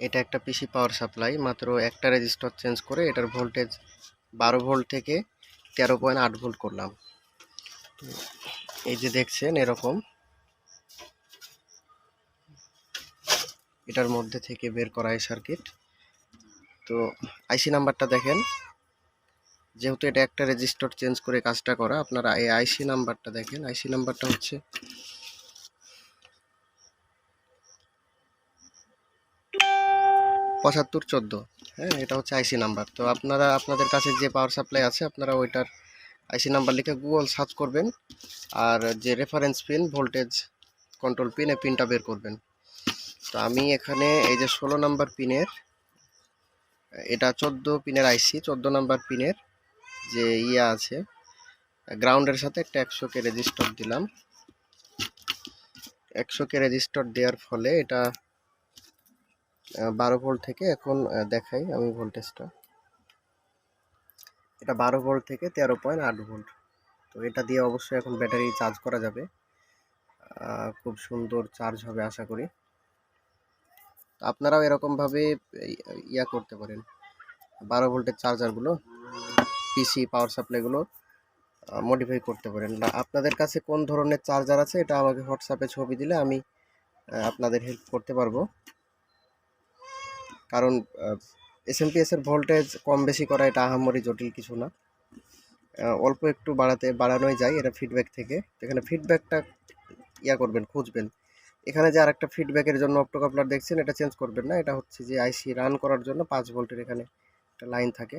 এটা একটা পিসি power supply মাত্র একটা রেজিস্টার চেঞ্জ করে এটার ভোল্টেজ বারো ভোল্ট থেকে তেরো পয়েন্ট আট ভোল্ট করলাম। এই যে দেখছেন এরকম। এটার মধ্যে থেকে বের করা এই সার্কিট তো আইসি নাম্বারটা দেখেন। যেহেতু এটা একটা রেজিস্টার চেঞ্জ করে কাজটা করা, আপনারা এই আইসি নাম্বারটা দেখেন। আইসি নাম্বারটা হচ্ছে পঁচাত্তর, চোদ্দ। হ্যাঁ এটা হচ্ছে আইসি নাম্বার তো আপনারা, আপনাদের কাছে যে পাওয়ার সাপ্লাই আছে, আপনারা ওইটার আইসি নাম্বার লিখে গুগল সার্চ করবেন। আর যে reference pin voltage control pin এই পিনটা বের করবেন। তো আমি এখানে এই যে ষোলো নাম্বার পিনের এটা চোদ্দ পিনের আইসি চোদ্দ নাম্বার পিনের যে ইয়া আছে গ্রাউন্ডের সাথে একটা একশো কে রেজিস্টার দিলাম। একশো কে রেজিস্টার দেওয়ার ফলে এটা বারো ভোল্ট থেকে এখন দেখাই আমি ভোল্টেজটা এটা বারো ভোল্ট থেকে তেরো পয়েন্ট আট ভোল্ট। তো এটা দিয়ে অবশ্যই এখন ব্যাটারি চার্জ করা যাবে। খুব সুন্দর চার্জ হবে আশা করি। আপনারাও এরকমভাবে ইয়া করতে পারেন। বারো ভোল্টের চার্জারগুলো পিসি পাওয়ার সাপ্লাইগুলো মডিফাই করতে পারেন। বা আপনাদের কাছে কোন ধরনের চার্জার আছে, এটা আমাকে হোয়াটসঅ্যাপে ছবি দিলে আমি আপনাদের হেল্প করতে পারব। কারণ এসএমপিএসের ভোল্টেজ কম বেশি করা এটা আহামরি জটিল কিছু না। অল্প একটু বাড়াতে, বাড়ানোই যায় এটা ফিডব্যাক থেকে। এখানে ফিডব্যাকটা ইয়া করবেন, খুঁজবেন। এখানে যে আরেকটা ফিডব্যাকের জন্য অপটোকাপলার দেখছেন, এটা চেঞ্জ করবেন না। এটা হচ্ছে যে আইসি রান করার জন্য পাঁচ ভোল্টের এখানে একটা লাইন থাকে।